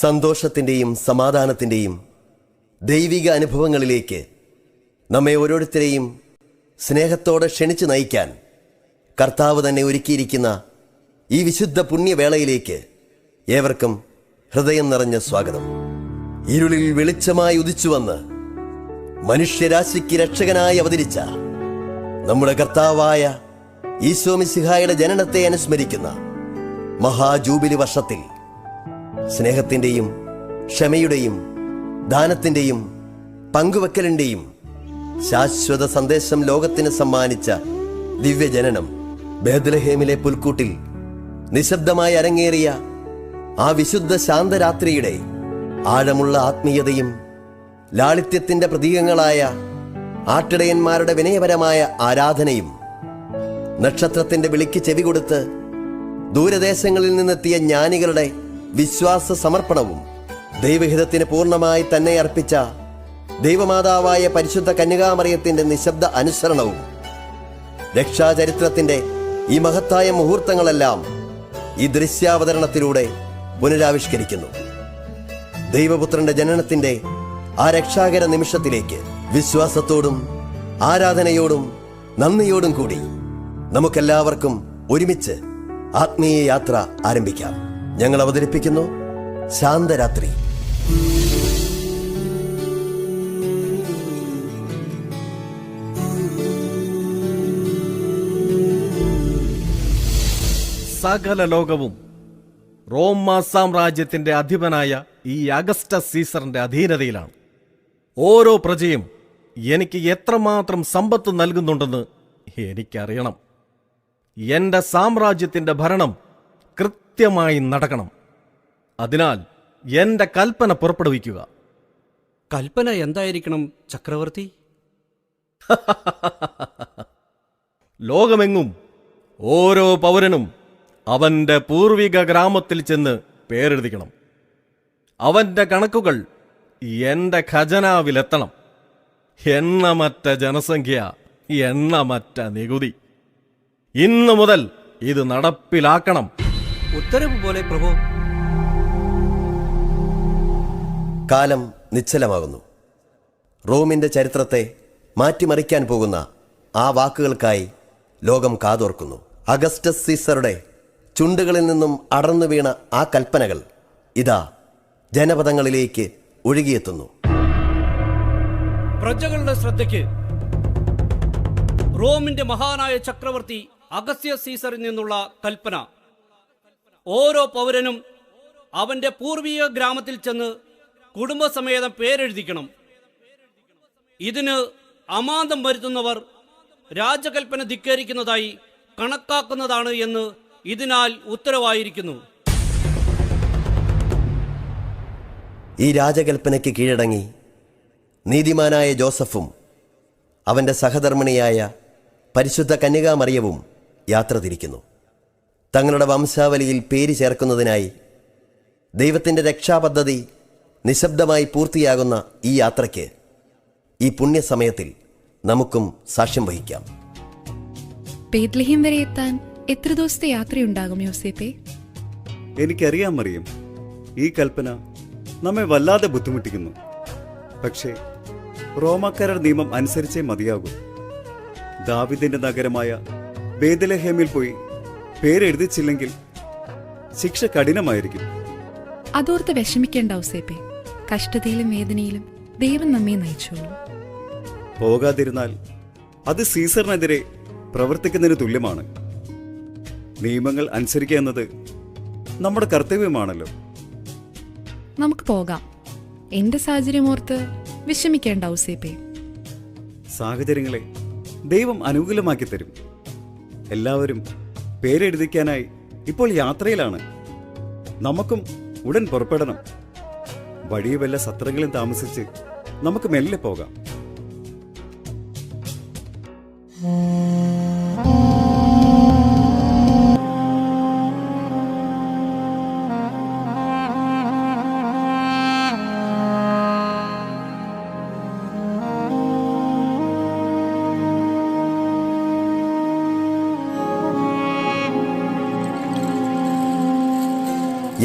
സന്തോഷത്തിന്റെയും സമാധാനത്തിന്റെയും ദൈവിക അനുഭവങ്ങളിലേക്ക് നമ്മെ ഓരോരുത്തരെയും സ്നേഹത്തോടെ ക്ഷണിച്ചു നയിക്കാൻ കർത്താവ് തന്നെ ഒരുക്കിയിരിക്കുന്ന ഈ വിശുദ്ധ പുണ്യവേളയിലേക്ക് ഏവർക്കും ഹൃദയം നിറഞ്ഞ സ്വാഗതം. ഇരുളിൽ വെളിച്ചമായി ഉദിച്ചു വന്ന് മനുഷ്യരാശിക്ക് രക്ഷകനായി അവതരിച്ച നമ്മുടെ കർത്താവായ ഈശോമിസിഹായുടെ ജനനത്തെ അനുസ്മരിക്കുന്ന മഹാജൂബിലി വർഷത്തിൽ സ്നേഹത്തിന്റെയും ക്ഷമയുടെയും ദാനത്തിന്റെയും പങ്കുവെക്കലിന്റെയും ശാശ്വത സന്ദേശം ലോകത്തിന് സമ്മാനിച്ച ദിവ്യജനനം ബേദലഹേമിലെ പുൽക്കൂട്ടിൽ നിശബ്ദമായി അരങ്ങേറിയ ആ വിശുദ്ധ ശാന്തരാത്രിയുടെ ആഴമുള്ള ആത്മീയതയും ലാളിത്യത്തിന്റെ പ്രതീകങ്ങളായ ആട്ടിടയന്മാരുടെ വിനയപരമായ ആരാധനയും നക്ഷത്രത്തിന്റെ വിളിക്ക് ചെവി കൊടുത്ത് ദൂരദേശങ്ങളിൽ നിന്നെത്തിയ ജ്ഞാനികളുടെ വിശ്വാസ സമർപ്പണവും ദൈവഹിതത്തിന് പൂർണമായി തന്നെ അർപ്പിച്ച ദൈവമാതാവായ പരിശുദ്ധ കന്യകാമറിയത്തിന്റെ നിശബ്ദ അനുസരണവും രക്ഷാചരിത്രത്തിന്റെ ഈ മഹത്തായ മുഹൂർത്തങ്ങളെല്ലാം ഈ ദൃശ്യാവതരണത്തിലൂടെ പുനരാവിഷ്കരിക്കുന്നു. ദൈവപുത്രന്റെ ജനനത്തിന്റെ ആ രക്ഷാകര നിമിഷത്തിലേക്ക് വിശ്വാസത്തോടും ആരാധനയോടും നന്ദിയോടും കൂടി നമുക്കെല്ലാവർക്കും ഒരുമിച്ച് ആത്മീയ യാത്ര ആരംഭിക്കാം. ഞങ്ങൾ അവതരിപ്പിക്കുന്നു ശാന്തരാത്രി. സകല ലോകവും റോമ സാമ്രാജ്യത്തിന്റെ അധിപനായ ഈ അഗസ്റ്റ സീസറിന്റെ അധീനതയിലാണ്. ഓരോ പ്രജയും എനിക്ക് എത്രമാത്രം സമ്പത്ത് നൽകുന്നുണ്ടെന്ന് എനിക്കറിയണം. എന്റെ സാമ്രാജ്യത്തിന്റെ ഭരണം കൃത്യമായി നടക്കണം. അതിനാൽ എന്റെ കൽപ്പന പുറപ്പെടുവിക്കുക. കൽപ്പന എന്തായിരിക്കണം ചക്രവർത്തി? ലോകമെങ്ങും ഓരോ പൗരനും അവന്റെ പൂർവിക ഗ്രാമത്തിൽ ചെന്ന് പേരെഴുതിക്കണം. അവന്റെ കണക്കുകൾ എന്റെ ഖജനാവിലെത്തണം. എണ്ണമറ്റ ജനസംഖ്യ എണ്ണമറ്റ നികുതി. ഇന്നു മുതൽ ഇത് നടപ്പിലാക്കണം. ഉത്തരവ് പോലെ പ്രഭു. കാലം നിശ്ചലമാകുന്നു. റോമിന്റെ ചരിത്രത്തെ മാറ്റിമറിക്കാൻ പോകുന്ന ആ വാക്കുകൾക്കായി ലോകം കാതോർക്കുന്നു. അഗസ്റ്റസ് സീസറുടെ ചുണ്ടുകളിൽ നിന്നും അടർന്നു വീണ ആ കൽപ്പനകൾ ഇതാ ജനപദങ്ങളിലേക്ക് ഒഴുകിയെത്തുന്നു. പ്രജകളുടെ ശ്രദ്ധയ്ക്ക് റോമിന്റെ മഹാനായ ചക്രവർത്തി അഗസ്യ സീസറിൽ നിന്നുള്ള കൽപ്പന. ഓരോ പൗരനും അവന്റെ പൂർവീക ഗ്രാമത്തിൽ ചെന്ന് കുടുംബസമേതം പേരെഴുതിക്കണം. ഇതിന് അമാന്തം വരുത്തുന്നവർ രാജകൽപ്പന ധിക്കരിക്കുന്നതായി കണക്കാക്കുന്നതാണ് എന്ന് ഇതിനാൽ ഉത്തരവായിരിക്കുന്നു. ഈ രാജകൽപ്പനയ്ക്ക് കീഴടങ്ങി നീതിമാനായ ജോസഫും അവന്റെ സഹധർമ്മിണിയായ പരിശുദ്ധ കന്യകാമറിയവും യാത്ര തിരിക്കുന്നു. തങ്ങളുടെ വംശാവലിയിൽ പേര് ചേർക്കുന്നതിനായി ദൈവത്തിന്റെ രക്ഷാപദ്ധതി നിശബ്ദമായി പൂർത്തിയാകുന്ന ഈ യാത്രയ്ക്ക് ഈ പുണ്യസമയത്തിൽ നമുക്കും സാക്ഷ്യം വഹിക്കാം. ബേത്ലഹീം വരെ എത്താൻ എത്ര ദിവസത്തെ യാത്രയുണ്ടാകും യോസേപ്പേ? എനിക്കറിയാം മറിയം. ഈ കൽപ്പന നമ്മെ വല്ലാതെ ബുദ്ധിമുട്ടിക്കുന്നു. പക്ഷേ റോമാക്കാരർ നിയമം അനുസരിച്ചേ മതിയാകൂ. ദാവിദിന്റെ നഗരമായ ബേദലഹേമിൽ പോയി പേരെഴുതിച്ചില്ലെങ്കിൽ ശിക്ഷ കഠിനമായിരിക്കും. അതോർത്ത് വിഷമിക്കേണ്ട ഔസേപ്പെ കഷ്ടതയിലും വേദനയിലും ദൈവം നമ്മെ നയിച്ചോളൂ. പോകാതിരുന്നാൽ അത് സീസറിനെതിരെ പ്രവർത്തിക്കുന്നതിന് തുല്യമാണ്. നിയമങ്ങൾ അനുസരിക്കുക എന്നത് നമ്മുടെ കർത്തവ്യമാണല്ലോ. നമുക്ക് പോകാം. എന്റെ സാഹചര്യം ഓർത്ത് വിഷമിക്കേണ്ട ഔസേപ്പെ സാഹചര്യങ്ങളെ ദൈവം അനുകൂലമാക്കി തരും എല്ലാവരും പേരെഴുതിക്കാനായി ഇപ്പോൾ യാത്രയിലാണ്. നമുക്കും ഉടൻ പുറപ്പെടണം. വഴിയെ വല്ല സത്രങ്ങളും താമസിച്ച് നമുക്ക് മെല്ലെ പോകാം.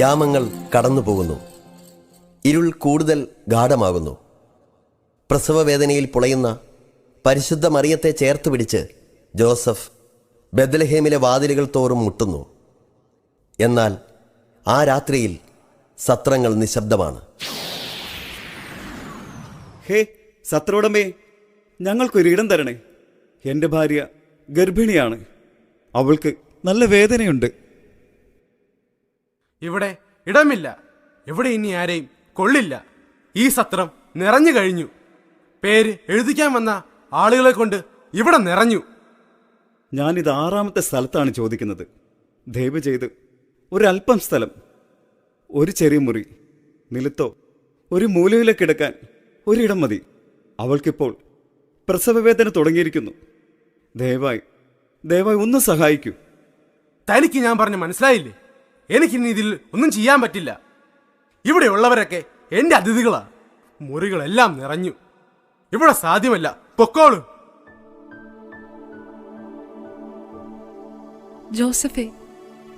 യാമങ്ങൾ കടന്നുപോകുന്നു. ഇരുൾ കൂടുതൽ ഗാഠമാകുന്നു. പ്രസവവേദനയിൽ പുളയുന്ന പരിശുദ്ധ മറിയത്തെ ചേർത്ത് പിടിച്ച് ജോസഫ് ബദലഹേമിലെ വാതിലുകൾ തോറും മുട്ടുന്നു. എന്നാൽ ആ രാത്രിയിൽ സത്രങ്ങൾ നിശബ്ദമാണ്. ഹേ സത്രോടമേ ഞങ്ങൾക്കൊരിടം തരണേ. എന്റെ ഭാര്യ ഗർഭിണിയാണ്. അവൾക്ക് നല്ല വേദനയുണ്ട്. ഇവിടെ ഇടമില്ല. ഇവിടെ ഇനി ആരെയും കൊള്ളില്ല. ഈ സത്രം നിറഞ്ഞു കഴിഞ്ഞു. പേര് എഴുതിക്കാൻ വന്ന ആളുകളെ കൊണ്ട് ഇവിടെ നിറഞ്ഞു. ഞാനിത് ആറാമത്തെ സ്ഥലത്താണ് ചോദിക്കുന്നത്. ദയവ് ചെയ്ത് ഒരല്പം സ്ഥലം. ഒരു ചെറിയ മുറി നിലത്തോ ഒരു മൂലയിലോ കിടക്കാൻ ഒരിടം മതി. അവൾക്കിപ്പോൾ പ്രസവവേദന തുടങ്ങിയിരിക്കുന്നു. ദയവായി ദയവായി ഒന്ന് സഹായിക്കൂ. തനിക്ക് ഞാൻ പറഞ്ഞു മനസ്സിലായില്ലേ? എനിക്കിനി ഇതിൽ ഒന്നും ചെയ്യാൻ പറ്റില്ല. ഇവിടെയുള്ളവരൊക്കെ എന്റെ അതിഥികളാ. മുറികളെല്ലാം നിറഞ്ഞു. ഇവിടെ സാധ്യമല്ല. പൊക്കോളൂ. ജോസഫേ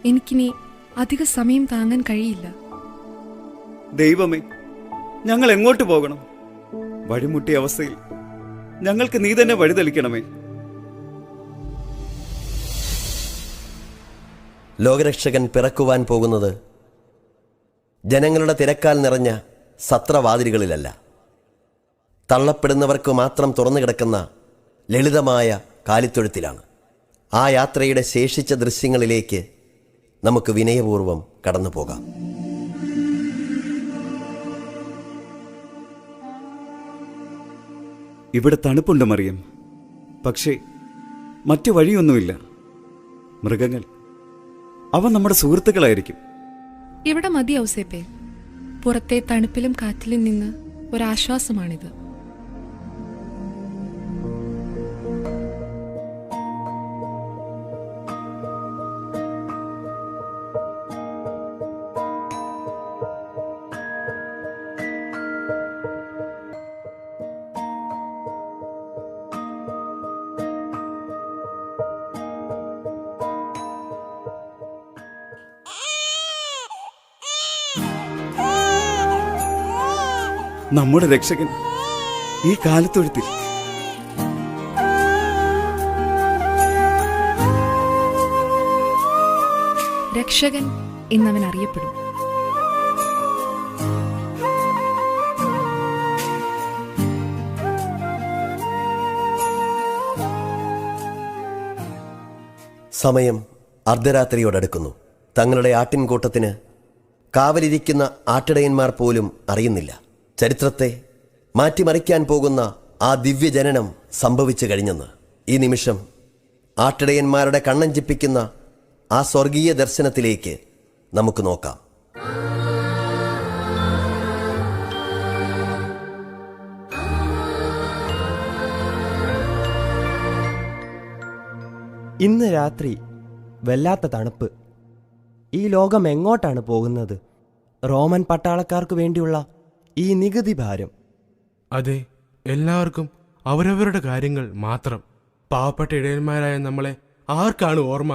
എനിക്കിനി അധിക സമയം താങ്ങാൻ കഴിയില്ല. ദൈവമേ ഞങ്ങൾ എങ്ങോട്ട് പോകണം? വഴിമുട്ടിയ അവസ്ഥയിൽ ഞങ്ങൾക്ക് നീ തന്നെ വഴിതെളിക്കണമേ. ലോകരക്ഷകൻ പിറക്കുവാൻ പോകുന്നത് ജനങ്ങളുടെ തിരക്കാൽ നിറഞ്ഞ സത്രവാതിലുകളിലല്ല. തള്ളപ്പെടുന്നവർക്ക് മാത്രം തുറന്നു കിടക്കുന്ന ലളിതമായ കാലിത്തൊഴുത്തിലാണ്. ആ യാത്രയുടെ ശേഷിച്ച ദൃശ്യങ്ങളിലേക്ക് നമുക്ക് വിനയപൂർവം കടന്നു പോകാം ഇവിടെ തണുപ്പുണ്ട് മറിയം. പക്ഷേ മറ്റു വഴിയൊന്നുമില്ല. മൃഗങ്ങൾ അവ നമ്മുടെ സുഹൃത്തുക്കളായിരിക്കും. ഇവിടെ മതി ഔസേപ്പേ പുറത്തെ തണുപ്പിലും കാറ്റിലും നിന്ന് ഒരാശ്വാസമാണിത്. നമ്മുടെ രക്ഷകൻ ഈ കാലത്തൊഴുത്തിൽ. രക്ഷകൻ എന്നവൻ അറിയപ്പെടും സമയം അർദ്ധരാത്രിയോടടുക്കുന്നു. തങ്ങളുടെ ആട്ടിൻകൂട്ടത്തിന് കാവലിരിക്കുന്ന ആട്ടിടയന്മാർ പോലും അറിയുന്നില്ല. ചരിത്രത്തെ മാറ്റിമറിക്കാൻ പോകുന്ന ആ ദിവ്യജനനം സംഭവിച്ചു കഴിഞ്ഞെന്ന്. ഈ നിമിഷം ആട്ടിടയന്മാരുടെ കണ്ണഞ്ചിപ്പിക്കുന്ന ആ സ്വർഗീയ ദർശനത്തിലേക്ക് നമുക്ക് നോക്കാം. ഇന്ന് രാത്രി വല്ലാത്ത തണുപ്പ്. ഈ ലോകം എങ്ങോട്ടാണ് പോകുന്നത്? റോമൻ പട്ടാളക്കാർക്ക് വേണ്ടിയുള്ള ഈ നികുതി ഭാരം. അതെ എല്ലാവർക്കും അവരവരുടെ കാര്യങ്ങൾ മാത്രം. പാവപ്പെട്ട ഇടയന്മാരായ നമ്മളെ ആർക്കാണ് ഓർമ്മ?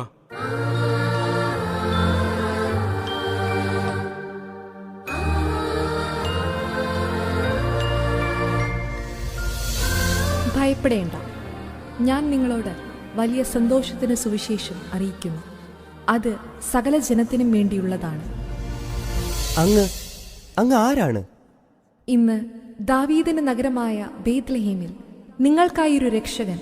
ഭയപ്പെടേണ്ട. ഞാൻ നിങ്ങളോട് വലിയ സന്തോഷത്തിന് സുവിശേഷം അറിയിക്കുന്നു. അത് സകല ജനത്തിനും വേണ്ടിയുള്ളതാണ്. അങ്ങ് അങ്ങ് ആരാണ്? ഇന്ന് ദാവീദിന് നഗരമായ ബേത്ലഹേമിൽ നിങ്ങൾക്കായൊരു രക്ഷകൻ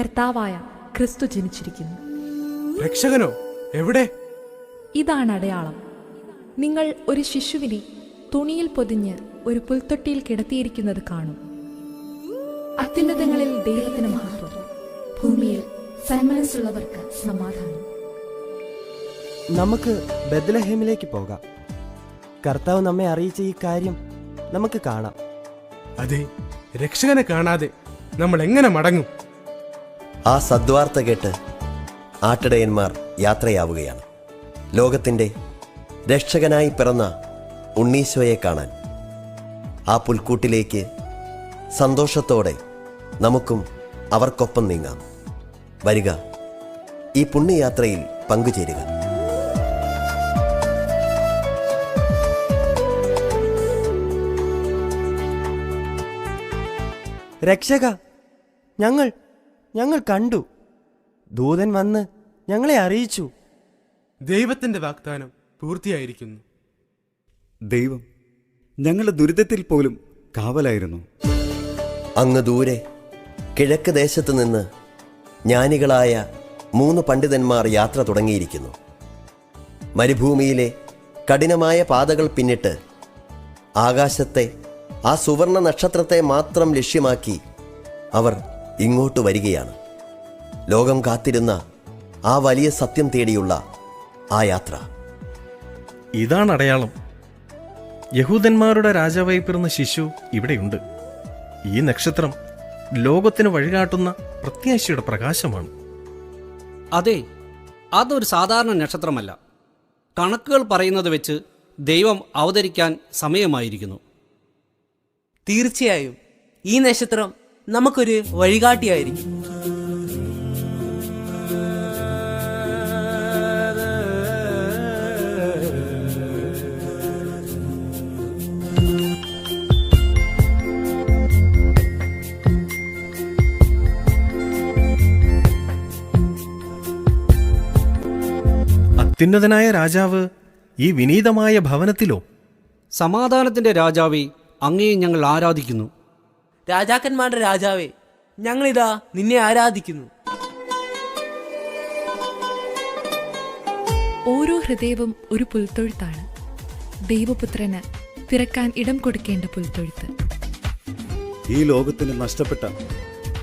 കർത്താവായ ക്രിസ്തു ജനിച്ചിരിക്കുന്നു. രക്ഷകനോ? എവിടെ? ഇതാണ് അടയാളം. നിങ്ങൾ ഒരു ശിശുവിനെ തുണിയിൽ പൊതിഞ്ഞ് ഒരു പുൽത്തൊട്ടിയിൽ കിടത്തിയിരിക്കുന്നത് കാണും. അത്യുന്നതങ്ങളിൽ ദൈവത്തിന് മഹത്വം. ഭൂമിയിൽ സന്മനസ്സുള്ളവർക്ക് സമാധാനം. നമുക്ക് ബദ്ലഹേമിലേക്ക് പോകാം. കർത്താവ് നമ്മെ അറിയിച്ച ഈ കാര്യം നമുക്ക് കാണാം. അതെ രക്ഷകനെ കാണാതെ നമ്മൾ എങ്ങനെ മടങ്ങും? ആ സദ്വാർത്ത കേട്ട് ആട്ടിടയന്മാർ യാത്രയാവുകയാണ്. ലോകത്തിന്റെ രക്ഷകനായി പിറന്ന ഉണ്ണീശോയെ കാണാൻ. ആ പുൽക്കൂട്ടിലേക്ക് സന്തോഷത്തോടെ നമുക്കും അവർക്കൊപ്പം നീങ്ങാം. വരിക ഈ പുണ്യയാത്രയിൽ പങ്കുചേരുക. രക്ഷക ഞങ്ങൾ ഞങ്ങൾ കണ്ടു. ദൂതൻ വന്ന് ഞങ്ങളെ അറിയിച്ചു. ദൈവത്തിന്റെ വാഗ്ദാനം പൂർത്തിയായിരിക്കുന്നു. ദൈവം ഞങ്ങളുടെ ദുരിതത്തിൽ പോലും കാവലായിരുന്നു. അങ്ങ് ദൂരെ കിഴക്ക് ദേശത്ത് നിന്ന് ജ്ഞാനികളായ മൂന്ന് പണ്ഡിതന്മാർ യാത്ര തുടങ്ങിയിരിക്കുന്നു. മരുഭൂമിയിലെ കഠിനമായ പാതകൾ പിന്നിട്ട് ആകാശത്തെ ആ സുവർണ നക്ഷത്രത്തെ മാത്രം ലക്ഷ്യമാക്കി അവർ ഇങ്ങോട്ട് വരികയാണ്. ലോകം കാത്തിരുന്ന ആ വലിയ സത്യം തേടിയുള്ള ആ യാത്ര. ഇതാണ് അടയാളം. യഹൂദന്മാരുടെ രാജാവായി പിറന്ന ശിശു ഇവിടെയുണ്ട്. ഈ നക്ഷത്രം ലോകത്തിന് വഴികാട്ടുന്ന പ്രത്യാശയുടെ പ്രകാശമാണ്. അതെ അതൊരു സാധാരണ നക്ഷത്രമല്ല. കണക്കുകൾ പറയുന്നത് വെച്ച് ദൈവം അവതരിക്കാൻ സമയമായിരിക്കുന്നു. തീർച്ചയായും ഈ നക്ഷത്രം നമുക്കൊരു വഴികാട്ടിയായിരിക്കും. അത്യുന്നതനായ രാജാവ് ഈ വിനീതമായ ഭവനത്തിലോ? സമാധാനത്തിന്റെ രാജാവെ അങ്ങയെ ഞങ്ങൾ ആരാധിക്കുന്നു. രാജാക്കന്മാരുടെ രാജാവേ ഞങ്ങളിതാ നിന്നെ ആരാധിക്കുന്നു. ഓരോ ഹൃദയവും ഒരു പുൽത്തൊഴുത്താണ്. ദൈവപുത്രന് പിറക്കാൻ ഇടം കൊടുക്കേണ്ട പുൽത്തൊഴുത്ത്. ഈ ലോകത്തിന് നഷ്ടപ്പെട്ട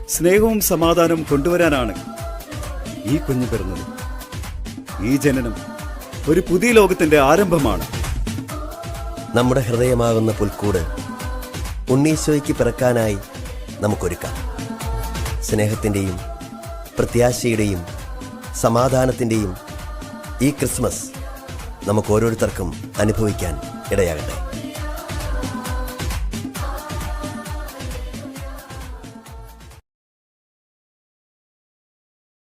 സ്നേഹവും സമാധാനവും കൊണ്ടുവരാനാണ് ഈ കുഞ്ഞു പിറന്നത്. ഈ ജനനം ഒരു പുതിയ ലോകത്തിന്റെ ആരംഭമാണ്. നമ്മുടെ ഹൃദയമാകുന്ന പുൽക്കൂട് ഉണ്ണീശോയ്ക്ക് പിറക്കാനായി നമുക്കൊരുക്കാം. സ്നേഹത്തിന്റെയും പ്രത്യാശയുടെയും സമാധാനത്തിന്റെയും ഈ ക്രിസ്മസ് നമുക്ക് ഓരോരുത്തർക്കും അനുഭവിക്കാൻ ഇടയാകട്ടെ.